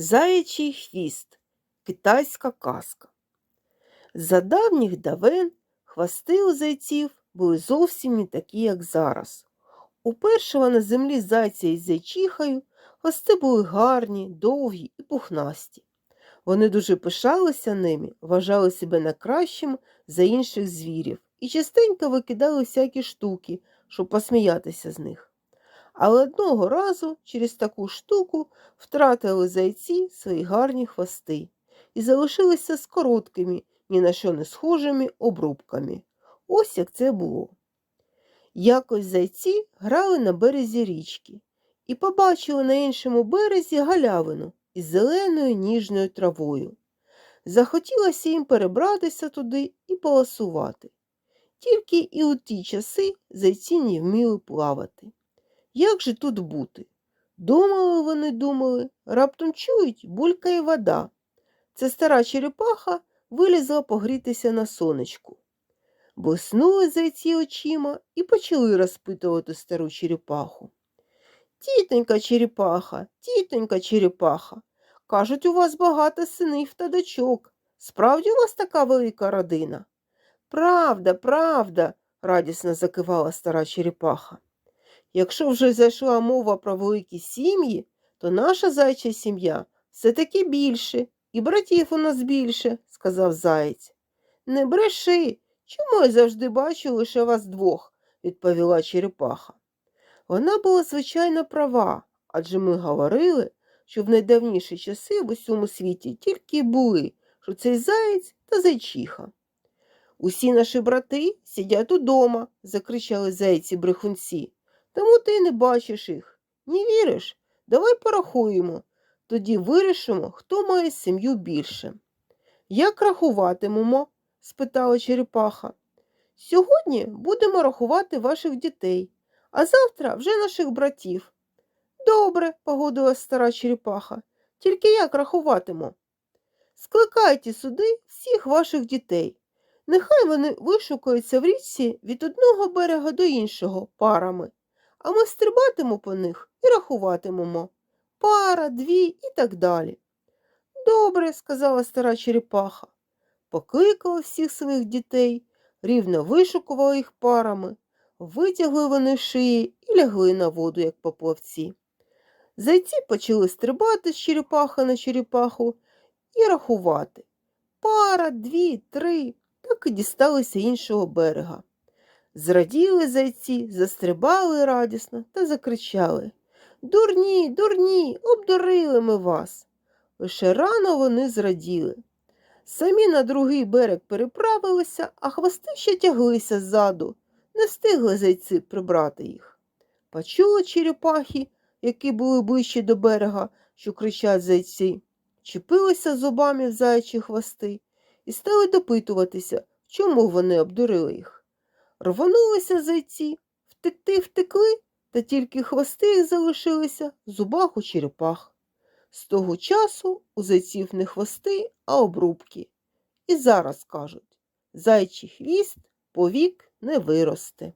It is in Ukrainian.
Заячий хвіст китайська казка. За давніх давен хвости у зайців були зовсім не такі, як зараз. У на землі зайця із зайчихою хвости були гарні, довгі і пухнасті. Вони дуже пишалися ними, вважали себе найкращим за інших звірів і частенько викидали всякі штуки, щоб посміятися з них. Але одного разу через таку штуку втратили зайці свої гарні хвости і залишилися з короткими, ні на що не схожими обрубками. Ось як це було. Якось зайці грали на березі річки і побачили на іншому березі галявину із зеленою ніжною травою. Захотілося їм перебратися туди і полосувати. Тільки і у ті часи зайці не вміли плавати. Як же тут бути? Думали вони, думали, раптом чують, булькає вода. Це стара черепаха вилізла погрітися на сонечку. Блиснули зайці очима і почали розпитувати стару черепаху. Тітонька черепаха, тітонька черепаха, кажуть, у вас багато синів та дочок. Справді у вас така велика родина? Правда, правда, радісно закивала стара черепаха. Якщо вже зайшла мова про великі сім'ї, то наша зайча сім'я все-таки більше, і братів у нас більше, сказав заєць. Не бреши. Чому я завжди бачу лише вас двох, відповіла черепаха. Вона була звичайно права, адже ми говорили, що в найдавніші часи в усьому світі тільки були, що цей заєць та зайчиха. Усі наші брати сидять удома, закричали зайці брехунці. Тому ти не бачиш їх. Не віриш? Давай порахуємо. Тоді вирішимо, хто має сім'ю більше. Як рахуватимемо? спитала черепаха. Сьогодні будемо рахувати ваших дітей, а завтра вже наших братів. Добре, погодилась стара черепаха. Тільки як рахуватимо? Скликайте сюди всіх ваших дітей. Нехай вони вишукаються в річці від одного берега до іншого парами а ми стрибатимо по них і рахуватимемо. Пара, дві і так далі. Добре, сказала стара черепаха. Покликала всіх своїх дітей, рівно вишукувала їх парами, витягли вони шиї і лягли на воду, як поплавці. Зайці почали стрибати з черепахи на черепаху і рахувати. Пара, дві, три, так і дісталися іншого берега. Зраділи зайці, застрибали радісно та закричали Дурні, дурні, обдурили ми вас. Лише рано вони зраділи. Самі на другий берег переправилися, а хвости ще тяглися ззаду, не встигли зайці прибрати їх. Почули черепахи, які були ближче до берега, що кричать зайці, чепилися зубами в заячі хвости і стали допитуватися, чому вони обдурили їх. Рванулися зайці, втекти втекли, та тільки хвости їх залишилися в зубах у черепах. З того часу у зайців не хвости, а обрубки. І зараз кажуть зайчий хвіст повік не виросте.